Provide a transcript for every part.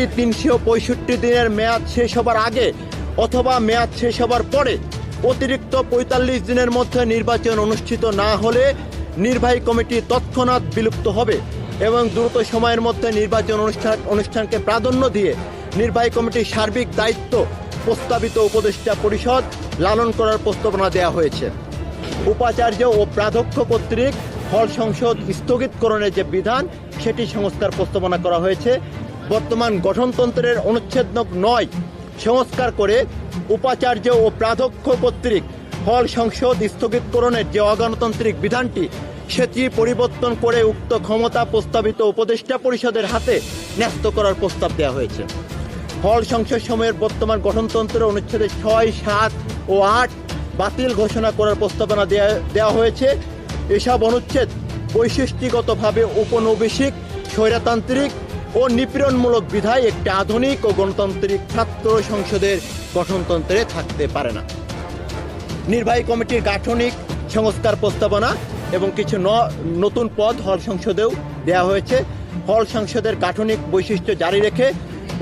Committee তিনশো পঁয়ষট্টি দিনের মেয়াদ শেষ হবার আগে অথবা মেয়াদ শেষ হবার পরে অতিরিক্ত পঁয়তাল্লিশ দিনের মধ্যে নির্বাচন অনুষ্ঠিত না হলে নির্বাহী কমিটি তৎক্ষণাৎ বিলুপ্ত হবে এবং দ্রুত সময়ের মধ্যে নির্বাচন অনুষ্ঠান, অনুষ্ঠানকে প্রাধান্য দিয়ে নির্বাহী কমিটির সার্বিক দায়িত্ব প্রস্তাবিত উপদেষ্টা পরিষদ লালন করার প্রস্তাবনা দেওয়া হয়েছে। উপাচার্য ও প্রাধ্যক্ষ কর্তৃক হল সংসদ স্থগিতকরণের যে বিধান, সেটি সংস্কার প্রস্তাবনা করা হয়েছে। বর্তমান গঠনতন্ত্রের অনুচ্ছেদ নয়, সংস্কার করে উপাচার্য ও প্রাধ্যক্ষ কর্তৃক হল সংসদ স্থগিতকরণের যে অগণতান্ত্রিক বিধানটি, সেটি পরিবর্তন করে উক্ত ক্ষমতা প্রস্তাবিত উপদেষ্টা পরিষদের হাতে ন্যস্ত করার প্রস্তাব দেওয়া হয়েছে। হল সংসদ সময়ের বর্তমান গঠনতন্ত্রের অনুচ্ছেদে ছয়, সাত ও আট বাতিল ঘোষণা করার প্রস্তাবনা দেওয়া হয়েছে। এসব অনুচ্ছেদ বৈশিষ্ট্যগতভাবে উপনিবেশিক স্বৈরতান্ত্রিক ও নিপীড়নমূলক বিধায় একটি আধুনিক ও গণতান্ত্রিক ছাত্র সংসদের গঠনতন্ত্রে থাকতে পারে না। নির্বাহী কমিটির গাঠনিক সংস্কার প্রস্তাবনা এবং কিছু নতুন পদ হল সংসদেও দেওয়া হয়েছে। হল সংসদের গাঠনিক বৈশিষ্ট্য জারি রেখে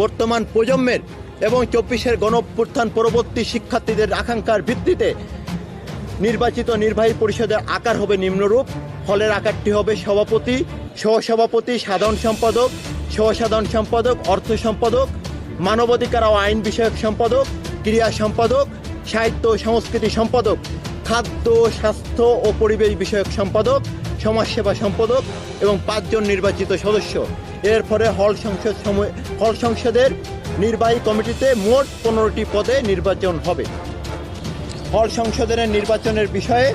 বর্তমান প্রজন্মের এবং চব্বিশের গণঅভ্যুত্থান পরবর্তী শিক্ষার্থীদের আকাঙ্ক্ষার ভিত্তিতে নির্বাচিত নির্বাহী পরিষদের আকার হবে নিম্নরূপ। হলের আকারটি হবে সভাপতি, সহসভাপতি, সাধারণ সম্পাদক, সহসাধারণ সম্পাদক, অর্থ সম্পাদক, মানবাধিকার ও আইন বিষয়ক সম্পাদক, ক্রিয়া সম্পাদক, সাহিত্য ও সংস্কৃতি সম্পাদক, খাদ্য, স্বাস্থ্য ও পরিবেশ বিষয়ক সম্পাদক, সমাজসেবা সম্পাদক এবং পাঁচজন নির্বাচিত সদস্য। এর ফলে হল সংসদ সময়, হল সংসদের নির্বাহী কমিটিতে মোট পনেরোটি পদে নির্বাচন হবে। হল সংসদের নির্বাচনের বিষয়ে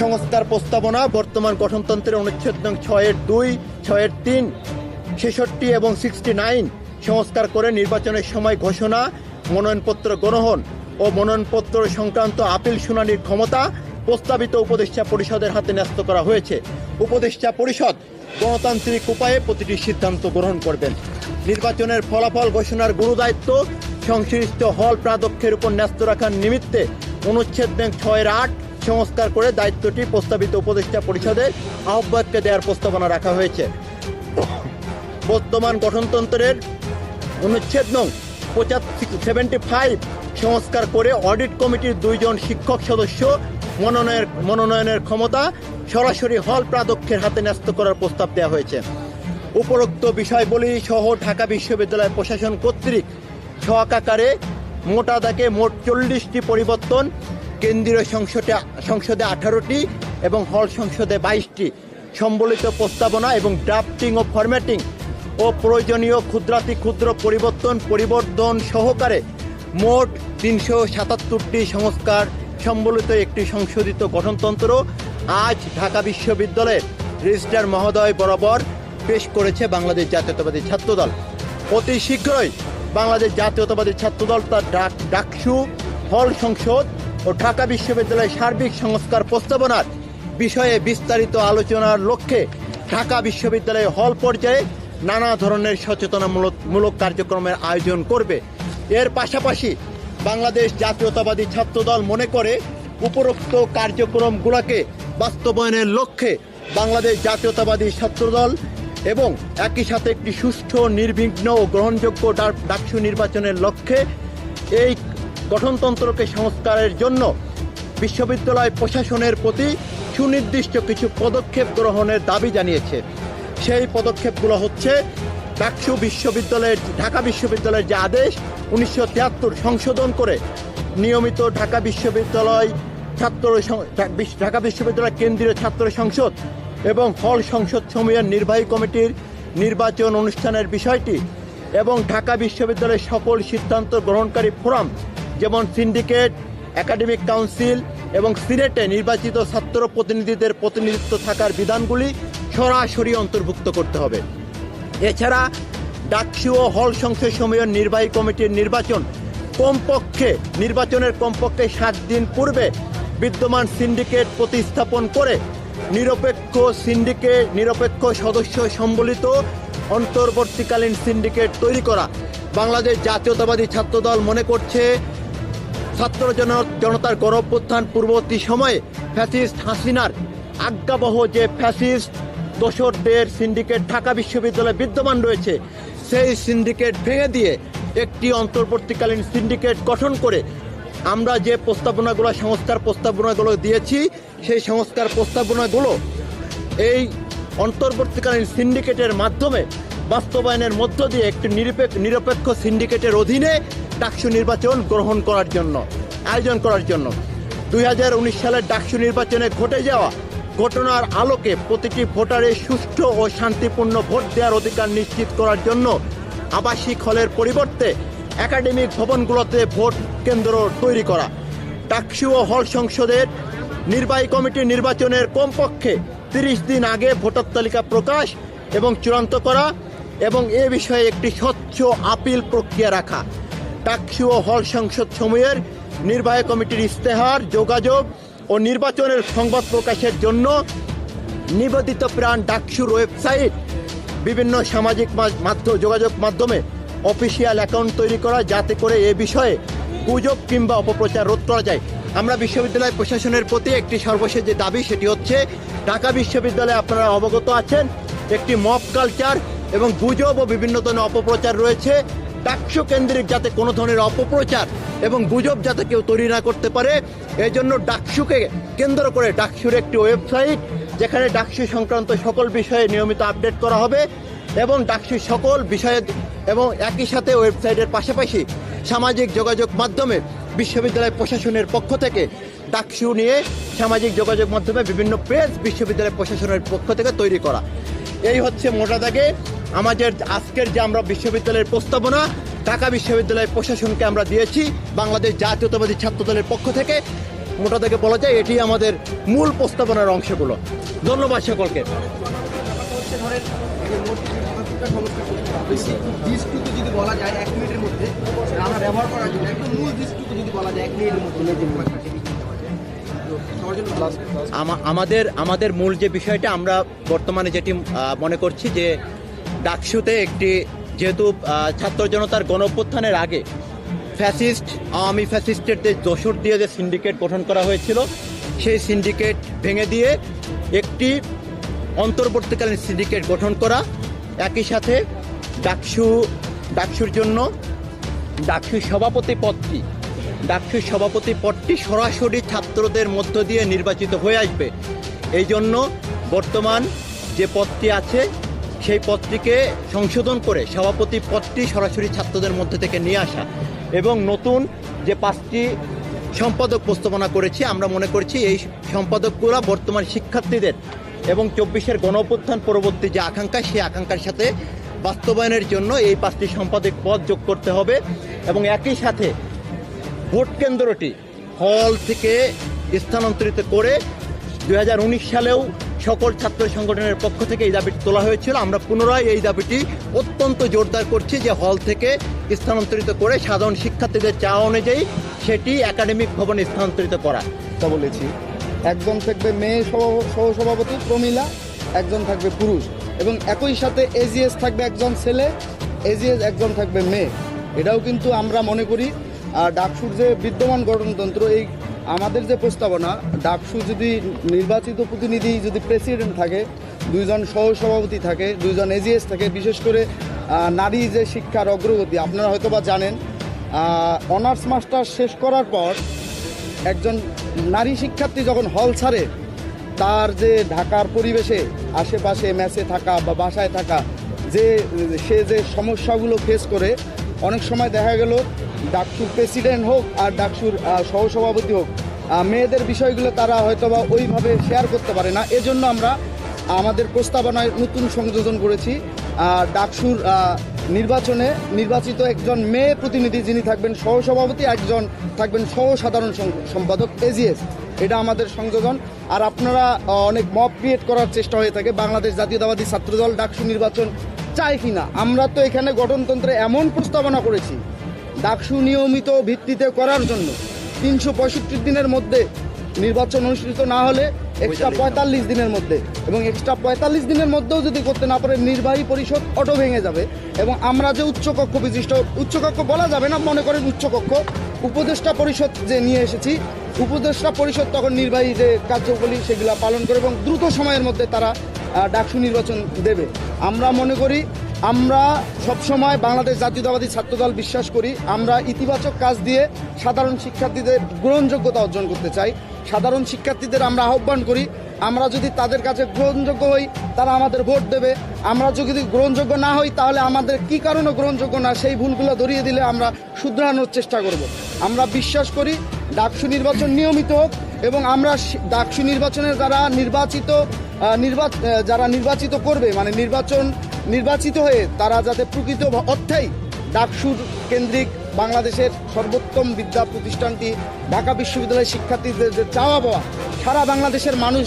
সংস্কার প্রস্তাবনা বর্তমান গঠনতন্ত্রের অনুচ্ছেদ নং ছয়ের দুই, ছয়ের তিন, ছেষট্টি এবং সিক্সটি নাইন সংস্কার করে নির্বাচনের সময় ঘোষণা, মনোনয়নপত্র গ্রহণ ও মনোনয়নপত্র সংক্রান্ত আপিল শুনানির ক্ষমতা প্রস্তাবিত উপদেষ্টা পরিষদের হাতে ন্যস্ত করা হয়েছে। উপদেষ্টা পরিষদ গণতান্ত্রিক উপায়ে প্রতিটি সিদ্ধান্ত গ্রহণ করবেন। নির্বাচনের ফলাফল ঘোষণার গুরুদায়িত্ব, সংশ্লিষ্ট হল প্রাধ্যক্ষের উপর ন্যস্ত রাখার নিমিত্তে অনুচ্ছেদ ব্যাংক ছয়ের আট সংস্কার করে দায়িত্বটি প্রস্তাবিত উপদেষ্টা পরিষদের আহ্বায়ককে দেওয়ার প্রস্তাবনা রাখা হয়েছে। বর্তমান গঠনতন্ত্রের অনুচ্ছেদ নং সেভেন্টি ফাইভ সংস্কার করে অডিট কমিটির দুইজন শিক্ষক সদস্য মনোনয়নের মনোনয়নের ক্ষমতা সরাসরি হল প্রাধ্যক্ষের হাতে ন্যস্ত করার প্রস্তাব দেওয়া হয়েছে। উপরোক্ত বিষয়বলী সহ ঢাকা বিশ্ববিদ্যালয় প্রশাসন কর্তৃক সহকাকারে মোটা দাগে মোট চল্লিশটি পরিবর্তন কেন্দ্রীয় সংসদে সংসদে আঠারোটি এবং হল সংসদে বাইশটি। সম্বলিত প্রস্তাবনা এবং ড্রাফটিং ও ফরম্যাটিং ও প্রয়োজনীয় ক্ষুদ্রাতি ক্ষুদ্র পরিবর্তন পরিবর্তন সহকারে মোট তিনশো সাতাত্তরটি সংস্কার সম্বলিত একটি সংশোধিত গঠনতন্ত্র আজ ঢাকা বিশ্ববিদ্যালয়ের রেজিস্ট্রার মহোদয় বরাবর পেশ করেছে বাংলাদেশ জাতীয়তাবাদী ছাত্রদল। অতি শীঘ্রই বাংলাদেশ জাতীয়তাবাদী ছাত্রদল তার ডাক ডাকসু হল সংসদ ও ঢাকা বিশ্ববিদ্যালয়ের সার্বিক সংস্কার প্রস্তাবনার বিষয়ে বিস্তারিত আলোচনার লক্ষ্যে ঢাকা বিশ্ববিদ্যালয়ে হল পর্যায়ে নানা ধরনের সচেতনামূলক মূলক কার্যক্রমের আয়োজন করবে। এর পাশাপাশি বাংলাদেশ জাতীয়তাবাদী ছাত্রদল মনে করে উপরোক্ত কার্যক্রমগুলোকে বাস্তবায়নের লক্ষ্যে বাংলাদেশ জাতীয়তাবাদী ছাত্রদল এবং একই সাথে একটি সুষ্ঠু, নির্বিঘ্ন ও গ্রহণযোগ্য ডাকসু নির্বাচনের লক্ষ্যে এই গঠনতন্ত্রকে সংস্কারের জন্য বিশ্ববিদ্যালয় প্রশাসনের প্রতি সুনির্দিষ্ট কিছু পদক্ষেপ গ্রহণের দাবি জানিয়েছে। সেই পদক্ষেপগুলো হচ্ছে ডাকসু বিশ্ববিদ্যালয়ের, ঢাকা বিশ্ববিদ্যালয়ের যে আদেশ, উনিশশো তিয়াত্তর সংশোধন করে নিয়মিত ঢাকা বিশ্ববিদ্যালয় ছাত্র ঢাকা বিশ্ববিদ্যালয় কেন্দ্রীয় ছাত্র সংসদ এবং হল সংসদ সমূহের নির্বাহী কমিটির নির্বাচন অনুষ্ঠানের বিষয়টি এবং ঢাকা বিশ্ববিদ্যালয়ের সকল সিদ্ধান্ত গ্রহণকারী ফোরাম যেমন সিন্ডিকেট, একাডেমিক কাউন্সিল এবং সিনেটে নির্বাচিত ছাত্র প্রতিনিধিদের প্রতিনিধিত্ব থাকার বিধানগুলি সরাসরি অন্তর্ভুক্ত করতে হবে। এছাড়া ডাকসু ও হল সংসদ সমূহের নির্বাহী কমিটির নির্বাচন কমপক্ষে, নির্বাচনের কমপক্ষে সাত দিন পূর্বে বিদ্যমান সিন্ডিকেট প্রতিস্থাপন করে নিরপেক্ষ সিন্ডিকেট নিরপেক্ষ সদস্য সম্বলিত অন্তর্বর্তীকালীন সিন্ডিকেট তৈরি করা। বাংলাদেশ জাতীয়তাবাদী ছাত্রদল মনে করছে ছাত্র জন- জনতার গণঅভ্যুত্থান পূর্ববর্তী সময়ে ফ্যাসিস্ট হাসিনার আজ্ঞাবহ যে ফ্যাসিস্ট দোসরদের সিন্ডিকেট ঢাকা বিশ্ববিদ্যালয়ে বিদ্যমান রয়েছে, সেই সিন্ডিকেট ভেঙে দিয়ে একটি অন্তর্বর্তীকালীন সিন্ডিকেট গঠন করে আমরা যে প্রস্তাবনাগুলো, সংস্কার প্রস্তাবনাগুলো দিয়েছি, সেই সংস্কার প্রস্তাবনাগুলো এই অন্তর্বর্তীকালীন সিন্ডিকেটের মাধ্যমে বাস্তবায়নের মধ্য দিয়ে একটি নিরপেক্ষ সিন্ডিকেটের অধীনে ডাকসু নির্বাচন গ্রহণ করার জন্য, আয়োজন করার জন্য। দুই হাজার উনিশ সালের ডাকসু নির্বাচনে ঘটে যাওয়া ঘটনার আলোকে প্রতিটি ভোটারের সুষ্ঠু ও শান্তিপূর্ণ ভোট দেওয়ার অধিকার নিশ্চিত করার জন্য আবাসিক হলের পরিবর্তে একাডেমিক ভবনগুলোতে ভোট কেন্দ্র তৈরি করা। ডাকসু ও হল সংসদের নির্বাহী কমিটি নির্বাচনের কমপক্ষে তিরিশ দিন আগে ভোটার তালিকা প্রকাশ এবং চূড়ান্ত করা এবং এ বিষয়ে একটি স্বচ্ছ আপিল প্রক্রিয়া রাখা। ডাকসু ও হল সংসদ সমূহের নির্বাহী কমিটির ইস্তেহার যোগাযোগ ও নির্বাচনের সংবাদ প্রকাশের জন্য নিবেদিত প্রাণ ডাকসুর ওয়েবসাইট। বিভিন্ন সামাজিক মাধ্যম যোগাযোগ মাধ্যমে অফিসিয়াল অ্যাকাউন্ট তৈরি করা যাতে করে এ বিষয়ে গুজব কিংবা অপপ্রচার রোধ করা যায়। আমরা বিশ্ববিদ্যালয় প্রশাসনের প্রতি একটি সর্বশেষ যে দাবি সেটি হচ্ছে, ঢাকা বিশ্ববিদ্যালয়ে আপনারা অবগত আছেন, একটি মপ কালচার এবং গুজব ও বিভিন্ন ধরনের অপপ্রচার রয়েছে। ডাকসু কেন্দ্রিক যাতে কোনো ধরনের অপপ্রচার এবং গুজব যাতে কেউ তৈরি না করতে পারে এই জন্য ডাকসুকে কেন্দ্র করে ডাকসুর একটি ওয়েবসাইট যেখানে ডাকসু সংক্রান্ত সকল বিষয়ে নিয়মিত আপডেট করা হবে এবং ডাকসু সকল বিষয়ে এবং একই সাথে ওয়েবসাইটের পাশাপাশি সামাজিক যোগাযোগ মাধ্যমে বিশ্ববিদ্যালয় প্রশাসনের পক্ষ থেকে ডাকসু নিয়ে সামাজিক যোগাযোগ মাধ্যমে বিভিন্ন পেজ বিশ্ববিদ্যালয় প্রশাসনের পক্ষ থেকে তৈরি করা। এই হচ্ছে মোটা দাগে। আমাদের আজকের যে আমরা বিশ্ববিদ্যালয়ের প্রস্তাবনা, ঢাকা বিশ্ববিদ্যালয়ের প্রশাসনকে আমরা দিয়েছি, বাংলাদেশ জাতীয়তাবাদী ছাত্র দলের পক্ষ থেকে। মোটা দাগে বলা যায়, এটি আমাদের মূল প্রস্তাবনার অংশগুলো। ধন্যবাদ সকলকে। যদি বলা যায় এক মিনিটের মধ্যে ব্যবহার করার জন্য একদম মূল যদি বলা যায় এক মিনিটের মধ্যে। আমাদের আমাদের মূল যে বিষয়টা আমরা বর্তমানে যেটি মনে করছি যে ডাকসুতে একটি যেহেতু ছাত্র জনতার গণঅভ্যুত্থানের আগে ফ্যাসিস্ট আওয়ামী ফ্যাসিস্টের যে দোসর দিয়ে যে সিন্ডিকেট গঠন করা হয়েছিল, সেই সিন্ডিকেট ভেঙে দিয়ে একটি অন্তর্বর্তীকালীন সিন্ডিকেট গঠন করা, একই সাথে ডাকসু, ডাকসুর জন্য, ডাকসুর সভাপতি পদটি ডাকসুর সভাপতি পদটি সরাসরি ছাত্রদের মধ্য দিয়ে নির্বাচিত হয়ে আসবে। এই জন্য বর্তমান যে পদটি আছে, সেই পদটিকে সংশোধন করে সভাপতি পদটি সরাসরি ছাত্রদের মধ্যে থেকে নিয়ে আসা এবং নতুন যে পাঁচটি সম্পাদক প্রস্তাবনা করেছি, আমরা মনে করছি এই সম্পাদকগুলো বর্তমান শিক্ষার্থীদের এবং চব্বিশের গণ অভ্যুত্থান পরবর্তী যে আকাঙ্ক্ষা, সেই আকাঙ্ক্ষার সাথে বাস্তবায়নের জন্য এই পাঁচটি সম্পাদক পদ যোগ করতে হবে এবং একই সাথে ভোট কেন্দ্রটি হল থেকে স্থানান্তরিত করে দু হাজার উনিশ সালেও সকল ছাত্র সংগঠনের পক্ষ থেকে এই দাবিটি তোলা হয়েছিল। আমরা পুনরায় এই দাবিটি অত্যন্ত জোরদার করছি যে হল থেকে স্থানান্তরিত করে সাধারণ শিক্ষার্থীদের চাওয়া অনুযায়ী সেটি একাডেমিক ভবনে স্থানান্তরিত করা। বলেছি। একজন থাকবে মেয়ে সহ- সহসভাপতি, প্রমিলা, একজন থাকবে পুরুষ এবং একই সাথে এজিএস থাকবে একজন ছেলে এজিএস একজন থাকবে মেয়ে। এটাও কিন্তু আমরা মনে করি ডাকসুর যে বিদ্যমান গঠনতন্ত্র এই আমাদের যে প্রস্তাবনা, ডাকসু যদি নির্বাচিত প্রতিনিধি যদি প্রেসিডেন্ট থাকে, দুইজন সহসভাপতি থাকে, দুইজন এজিএস থাকে, বিশেষ করে নারী যে শিক্ষার অগ্রগতি, আপনারা হয়তো বা জানেন অনার্স মাস্টার শেষ করার পর একজন নারী শিক্ষার্থী যখন হল ছাড়ে, তার যে ঢাকার পরিবেশে, আশেপাশে ম্যাচে থাকা বা বাসায় থাকা, যে, সে যে সমস্যাগুলো ফেস করে, অনেক সময় দেখা গেল ডাকসুর প্রেসিডেন্ট হোক আর ডাকসুর সহসভাপতি হোক মেয়েদের বিষয়গুলো তারা হয়তোবা ওইভাবে শেয়ার করতে পারে না। এজন্য আমরা আমাদের প্রস্তাবনায় নতুন সংযোজন করেছি। ডাকসুর নির্বাচনে নির্বাচিত একজন মেয়ে প্রতিনিধি যিনি থাকবেন সহসভাপতি, একজন থাকবেন সহ সাধারণ সম্পাদক এজিএস এটা আমাদের সংযোজন। আর আপনারা অনেক মব ক্রিয়েট করার চেষ্টা হয়ে থাকে। বাংলাদেশ জাতীয়তাবাদী ছাত্রদল ডাকসু নির্বাচন চায় কিনা? আমরা তো এখানে গঠনতন্ত্রে এমন প্রস্তাবনা করেছি ডাকসু নিয়মিত ভিত্তিতে করার জন্য তিনশো পঁয়ষট্টি দিনের মধ্যে নির্বাচন অনুষ্ঠিত না হলে এক্সট্রা পঁয়তাল্লিশ দিনের মধ্যে এবং এক্সট্রা পঁয়তাল্লিশ দিনের মধ্যেও যদি করতে না পারে নির্বাহী পরিষদ অটো ভেঙে যাবে এবং আমরা যে উচ্চকক্ষ বিশিষ্ট উচ্চকক্ষ বলা যাবে না মনে করেন উচ্চকক্ষ উপদেষ্টা পরিষদ যে নিয়ে এসেছি উপদেষ্টা পরিষদ তখন নির্বাহী যে কার্যবলী সেগুলো পালন করে এবং দ্রুত সময়ের মধ্যে তারা ডাকসু নির্বাচন দেবে। আমরা মনে করি আমরা সবসময় বাংলাদেশ জাতীয়তাবাদী ছাত্রদল বিশ্বাস করি। আমরা ইতিবাচক কাজ দিয়ে সাধারণ শিক্ষার্থীদের গ্রহণযোগ্যতা অর্জন করতে চাই। সাধারণ শিক্ষার্থীদের আমরা আহ্বান করি, আমরা যদি তাদের কাছে গ্রহণযোগ্য হই, তারা আমাদের ভোট দেবে। আমরা যদি গ্রহণযোগ্য না হই, তাহলে আমাদের কি কারণে গ্রহণযোগ্য না, সেই ভুলগুলো ধরিয়ে দিলে আমরা শুধরানোর চেষ্টা করব। আমরা বিশ্বাস করি, ডাকসু নির্বাচন নিয়মিত হোক এবং আমরা ডাকসু নির্বাচনের যারা নির্বাচিত নির্বাচ যারা নির্বাচিত করবে মানে নির্বাচন নির্বাচিত হয়ে তারা যাতে প্রকৃত অর্থেই ডাকসুর কেন্দ্রিক বাংলাদেশের সর্বোত্তম বিদ্যা প্রতিষ্ঠানটি ঢাকা বিশ্ববিদ্যালয়ের শিক্ষার্থীদের যে চাওয়া পাওয়া, সারা বাংলাদেশের মানুষ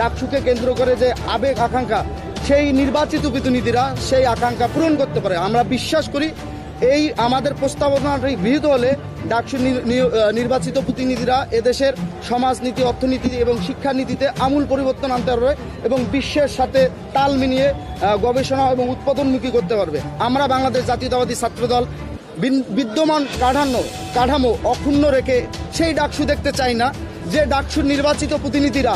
ডাকসুকে কেন্দ্র করে যে আবেগ, আকাঙ্ক্ষা, সেই নির্বাচিত প্রতিনিধিরা সেই আকাঙ্ক্ষা পূরণ করতে পারে। আমরা বিশ্বাস করি এই আমাদের প্রস্তাবনাটি গৃহীত হলে ডাকসু নির্বাচিত প্রতিনিধিরা এদেশের সমাজনীতি, অর্থনীতি এবং শিক্ষানীতিতে আমূল পরিবর্তন আনতে পারবে এবং বিশ্বের সাথে তাল মিলিয়ে গবেষণা এবং উৎপাদনমুখী করতে পারবে। আমরা বাংলাদেশ জাতীয়তাবাদী ছাত্রদল বিদ্যমান কাঠামো কাঠামো অক্ষুণ্ণ রেখে সেই ডাকসু দেখতে চাই না, যে ডাকসুর নির্বাচিত প্রতিনিধিরা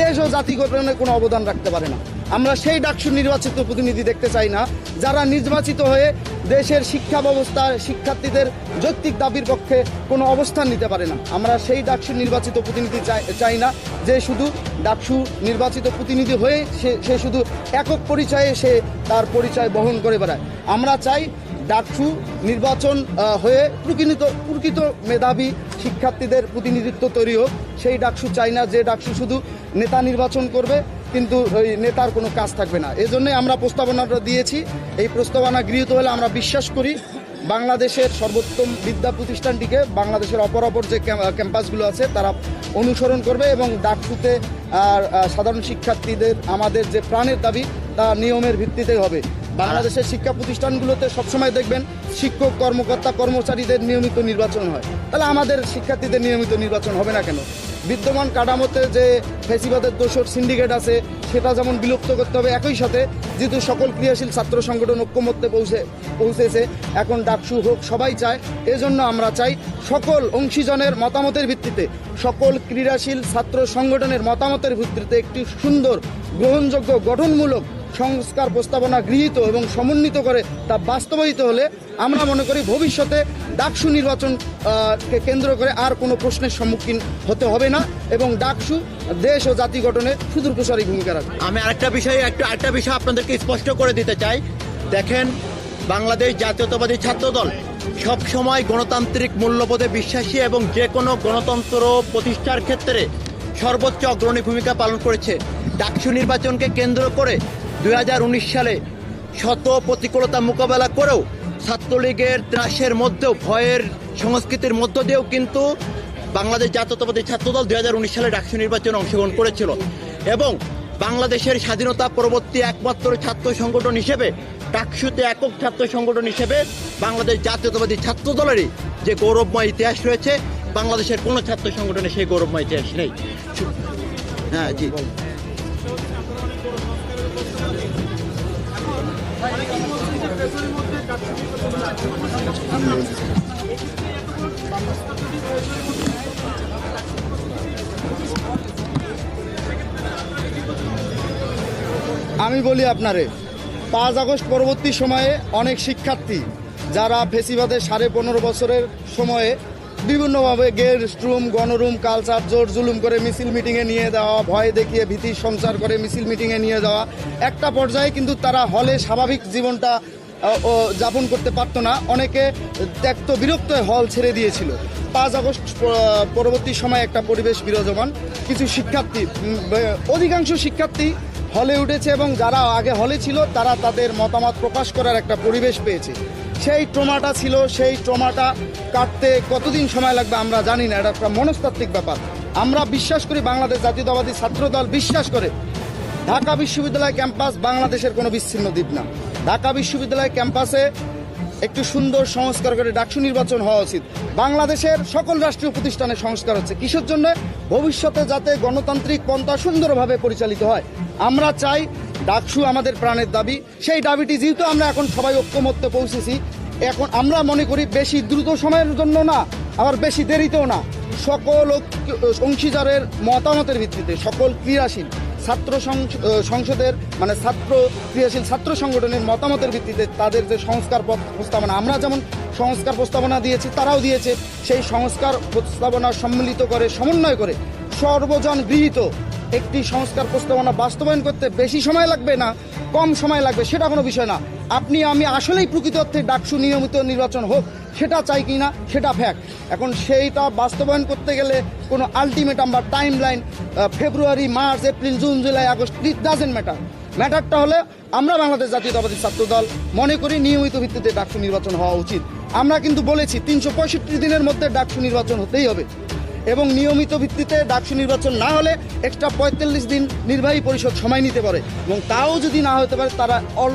দেশ ও জাতি গঠনে কোনো অবদান রাখতে পারে না। আমরা সেই ডাকসু নির্বাচিত প্রতিনিধি দেখতে চাই না। যারা নির্বাচিত হয়ে দেশের শিক্ষা ব্যবস্থার শিক্ষার্থীদের যৌক্তিক দাবির পক্ষে কোনো অবস্থান নিতে পারে না। আমরা সেই ডাকসু নির্বাচিত প্রতিনিধি চাই- চাই না যে শুধু ডাকসু নির্বাচিত প্রতিনিধি হয়ে সে সে শুধু একক পরিচয়ে সে তার পরিচয় বহন করে বেড়ায়। আমরা চাই ডাকসু নির্বাচন হয়ে প্রকৃত প্রকৃত মেধাবী শিক্ষার্থীদের প্রতিনিধিত্ব তৈরি হোক। সেই ডাকসু চাই না যে ডাকসু শুধু নেতা নির্বাচন করবে কিন্তু ওই নেতার কোনো কাজ থাকবে না। এজন্যই আমরা প্রস্তাবনাটা দিয়েছি। এই প্রস্তাবনা গৃহীত হলে আমরা বিশ্বাস করি বাংলাদেশের সর্বোত্তম বিদ্যা প্রতিষ্ঠানটিকে, বাংলাদেশের অপর অপর যে ক্যাম্পাসগুলো আছে, তারা অনুসরণ করবে এবং ডাকসুতে আর সাধারণ শিক্ষার্থীদের, আমাদের যে প্রাণের দাবি, তা নিয়মের ভিত্তিতেই হবে। বাংলাদেশের শিক্ষা প্রতিষ্ঠানগুলোতে সবসময় দেখবেন শিক্ষক, কর্মকর্তা, কর্মচারীদের নিয়মিত নির্বাচন হয়। তাহলে আমাদের শিক্ষার্থীদের নিয়মিত নির্বাচন হবে না কেন? বিদ্যমান কাঠামোতে যে ফেসিবাদের দোষর সিন্ডিকেট আছে, সেটা যেমন বিলুপ্ত করতে হবে, একই সাথে যেহেতু সকল ক্রিয়াশীল ছাত্র সংগঠন ঐক্যমত্যে পৌঁছে, পৌঁছেছে, এখন ডাকসু হোক, সবাই চায়, এজন্য আমরা চাই সকল অংশীজনের মতামতের ভিত্তিতে, সকল ক্রীড়াশীল ছাত্র সংগঠনের মতামতের ভিত্তিতে একটি সুন্দর, গ্রহণযোগ্য, গঠনমূলক সংস্কার প্রস্তাবনা গৃহীত এবং সমন্বিত করে তা বাস্তবায়িত হলে আমরা মনে করি ভবিষ্যতে ডাকসু নির্বাচন কে কেন্দ্র করে আর কোনো প্রশ্নের সম্মুখীন হতে হবে না এবং ডাকসু দেশ ও জাতি গঠনে সুদূরপ্রসারী ভূমিকা রাখবে। আমি আরেকটা বিষয়ে একটা, আরেকটা বিষয় আপনাদেরকে স্পষ্ট করে দিতে চাই। দেখেন, বাংলাদেশ জাতীয়তাবাদী ছাত্রদল সব সময় গণতান্ত্রিক মূল্যবোধে বিশ্বাসী এবং যে কোনো গণতন্ত্র প্রতিষ্ঠার ক্ষেত্রে সর্বোচ্চ অগ্রণী ভূমিকা পালন করেছে। ডাকসু নির্বাচনকে কেন্দ্র করে দু হাজার উনিশ সালে শত প্রতিকূলতা মোকাবেলা করেও ছাত্রলীগের ত্রাসের মধ্যেও, ভয়ের সংস্কৃতির মধ্য দিয়েও কিন্তু বাংলাদেশ জাতীয়তাবাদী ছাত্রদল দুই হাজার উনিশ সালে ডাকসু নির্বাচনে অংশগ্রহণ করেছিল। এবং বাংলাদেশের স্বাধীনতা পরবর্তী একমাত্র ছাত্র সংগঠন হিসেবে, ডাকসুতে একক ছাত্র সংগঠন হিসেবে বাংলাদেশ জাতীয়তাবাদী ছাত্র দলেরই যে গৌরবময় ইতিহাস রয়েছে, বাংলাদেশের কোনো ছাত্র সংগঠনে সেই গৌরবময় ইতিহাস নেই। হ্যাঁ জি। আমি বলি আপনারে, পাঁচ আগস্ট পরবর্তী সময়ে অনেক শিক্ষার্থী যারা ফেসিবাদের সাড়ে পনেরো বছরের সময়ে বিভিন্নভাবে গেস্ট রুম গণরুম, কালচার, জোর জুলুম করে মিছিল মিটিংয়ে নিয়ে দেওয়া ভয় দেখিয়ে ভীতি সঞ্চার করে মিছিল মিটিংয়ে নিয়ে যাওয়া, একটা পর্যায়ে কিন্তু তারা হলে স্বাভাবিক জীবনটা যাপন করতে পারতো না। অনেকে ত্যক্ত বিরক্ত হল ছেড়ে দিয়েছিল। পাঁচ আগস্ট পরবর্তী সময় একটা পরিবেশ বিরাজমান। কিছু শিক্ষার্থী অধিকাংশ শিক্ষার্থী হলে উঠেছে এবং যারা আগে হলে ছিল, তারা তাদের মতামত প্রকাশ করার একটা পরিবেশ পেয়েছে। সেই ট্রমাটা ছিল, সেই ট্রমাটা কাটতে কতদিন সময় লাগবে আমরা জানি না, এটা একটা মনস্তাত্ত্বিক ব্যাপার। আমরা বিশ্বাস করি বাংলাদেশ জাতীয়তাবাদী ছাত্রদল বিশ্বাস করে, ঢাকা বিশ্ববিদ্যালয় ক্যাম্পাস বাংলাদেশের কোনো বিচ্ছিন্ন দ্বীপ না। ঢাকা বিশ্ববিদ্যালয় ক্যাম্পাসে একটু সুন্দর সংস্কার করে ডাকসু নির্বাচন হওয়া উচিত। বাংলাদেশের সকল রাষ্ট্রীয় প্রতিষ্ঠানে সংস্কার হচ্ছে। কিসের জন্য? ভবিষ্যতে যাতে গণতান্ত্রিক পন্থা সুন্দরভাবে পরিচালিত হয়। আমরা চাই ডাকসু আমাদের প্রাণের দাবি। সেই দাবিটি যেহেতু আমরা এখন সবাই ঐক্যমত্যে পৌঁছেছি, এখন আমরা মনে করি বেশি দ্রুত সময়ের জন্য না, আবার বেশি দেরিতেও না। সকল অংশীদারের মতামতের ভিত্তিতে, সকল ক্রিয়াশীল। ছাত্র সংস- সংসদের মানে ছাত্র ক্রিয়াশীল ছাত্র সংগঠনের মতামতের ভিত্তিতে তাদের যে সংস্কার প্রস্তাবনা, আমরা যেমন সংস্কার প্রস্তাবনা দিয়েছি, তারাও দিয়েছে, সেই সংস্কার প্রস্তাবনা সম্মিলিত করে, সমন্বয় করে সর্বজন গৃহীত একটি সংস্কার প্রস্তাবনা বাস্তবায়ন করতে বেশি সময় লাগবে না, কম সময় লাগবে, সেটা কোনো বিষয় না। আপনি, আমি আসলেই প্রকৃত অর্থে ডাকসু নিয়মিত নির্বাচন হোক, সেটা চাই কি না, সেটা ফ্যাক্ট এখন সেইটা বাস্তবায়ন করতে গেলে কোনো আলটিমেটাম বা timeline February March April June July August it doesn't matter ম্যাটারটা হলে আমরা বাংলাদেশ জাতীয়তাবাদী ছাত্র দল, মনে করি নিয়মিত ভিত্তিতে ডাকসু নির্বাচন হওয়া উচিত। আমরা কিন্তু বলেছি তিনশো পঁয়ষট্টি দিনের মধ্যে ডাকসু নির্বাচন হতেই হবে। এবং নিয়মিত ভিত্তিতে ডাকসু নির্বাচন না হলে এক্সট্রা পঁয়তাল্লিশ দিন নির্বাহী পরিষদ সময় নিতে পারে। এবং তাও যদি না হতে পারে, তারা অল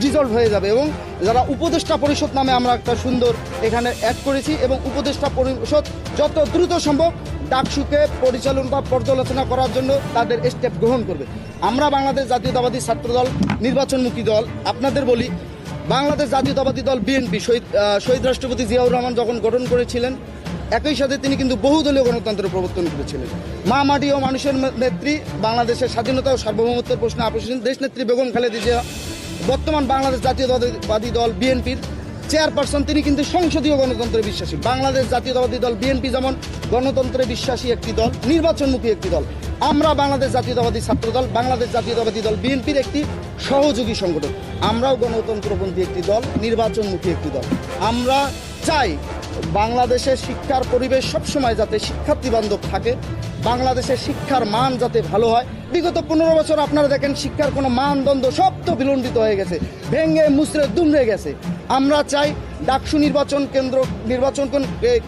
ডিজলভ হয়ে যাবে এবং যারা উপদেষ্টা পরিষদ নামে আমরা একটা সুন্দর এখানে অ্যাড করেছি এবং উপদেষ্টা পরিষদ যত দ্রুত সম্ভব ডাকসুকে পরিচালন বা পর্যালোচনা করার জন্য তাদের স্টেপ গ্রহণ করবে। আমরা বাংলাদেশ জাতীয়তাবাদী ছাত্রদল, নির্বাচনমুখী দল, আপনাদের বলি, বাংলাদেশ জাতীয়তাবাদী দল বিএনপি, শহীদ শহীদ রাষ্ট্রপতি জিয়াউর রহমান যখন গঠন করেছিলেন, একই সাথে তিনি কিন্তু বহুদলীয় গণতন্ত্রের প্রবর্তন করেছিলেন। মা, মাটি ও মানুষের নেত্রী বাংলাদেশের স্বাধীনতা ও সার্বভৌমত্বের প্রশ্নে আপোষহীন দেশ নেত্রী বেগম খালেদা জিয়া বর্তমান বাংলাদেশ জাতীয়তাবাদী দল বিএনপির চেয়ারপারসন, তিনি কিন্তু সংসদীয় গণতন্ত্রে বিশ্বাসী। বাংলাদেশ জাতীয়তাবাদী দল বিএনপি যেমন গণতন্ত্রে বিশ্বাসী একটি দল, নির্বাচনমুখী একটি দল। আমরা বাংলাদেশ জাতীয়তাবাদী ছাত্র দল বাংলাদেশ জাতীয়তাবাদী দল বিএনপির একটি সহযোগী সংগঠন আমরাও গণতন্ত্রপন্থী একটি দল, নির্বাচনমুখী একটি দল। আমরা চাই বাংলাদেশের শিক্ষার পরিবেশ সবসময় যাতে শিক্ষার্থী বান্ধব থাকে, বাংলাদেশের শিক্ষার মান যাতে ভালো হয়। বিগত পনেরো বছর আপনারা দেখেন শিক্ষার কোনো মানদণ্ড সব তো বিলম্বিত হয়ে গেছে, ভেঙে মুসরে দুমড়ে গেছে। আমরা চাই ডাকসু নির্বাচন কেন্দ্র নির্বাচন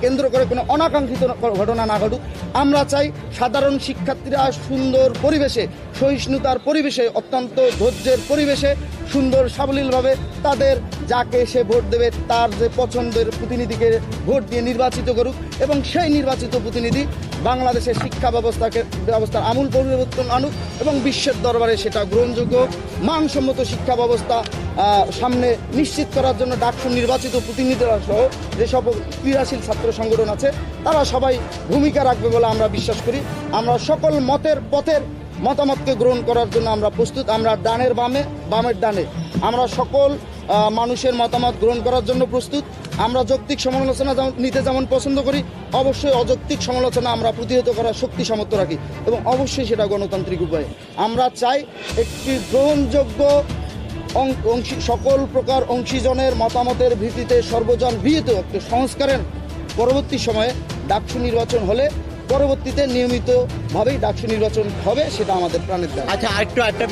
কেন্দ্র করে কোনো অনাকাঙ্ক্ষিত ঘটনা না ঘটুক। আমরা চাই সাধারণ শিক্ষার্থীরা সুন্দর পরিবেশে, সহিষ্ণুতার পরিবেশে, অত্যন্ত ধৈর্যের পরিবেশে সুন্দর সাবলীলভাবে তাদের যাকে সে ভোট দেবে, তার যে পছন্দের প্রতিনিধিকে ভোট দিয়ে নির্বাচিত করুক এবং সেই নির্বাচিত প্রতিনিধি বাংলাদেশের শিক্ষা ব্যবস্থাকে, ব্যবস্থার আমূল পরিবর্তন আনুক এবং বিশ্বের দরবারে সেটা গ্রহণযোগ্য, মানসম্মত শিক্ষা ব্যবস্থা সামনে নিশ্চিত করার জন্য ডাকসু নির্বাচিত প্রতিনিধিরা সহ যেসব ক্রিয়াশীল ছাত্র সংগঠন আছে, তারা সবাই ভূমিকা রাখবে বলে আমরা বিশ্বাস করি। আমরা সকল মতের পথের মতামতকে গ্রহণ করার জন্য আমরা প্রস্তুত। আমরা ডানের বামে, বামের ডানে। আমরা সকল মানুষের মতামত গ্রহণ করার জন্য প্রস্তুত। আমরা যৌক্তিক সমালোচনা নিতে যেমন পছন্দ করি, অবশ্যই অযৌক্তিক সমালোচনা আমরা প্রতিহত করার শক্তি সামর্থ্য রাখি এবং অবশ্যই সেটা গণতান্ত্রিক উপায়ে। আমরা চাই একটি গ্রহণযোগ্য অংশী সকল প্রকার অংশীজনের মতামতের ভিত্তিতে সর্বজন বিহিত একটি সংস্কারের পরবর্তী সময়ে ডাকসু নির্বাচন হলে পরবর্তীতে নিয়মিতভাবেই ডাকসু নির্বাচন হবে, সেটা আমাদের প্রাণের আচ্ছা আরেকটু একটা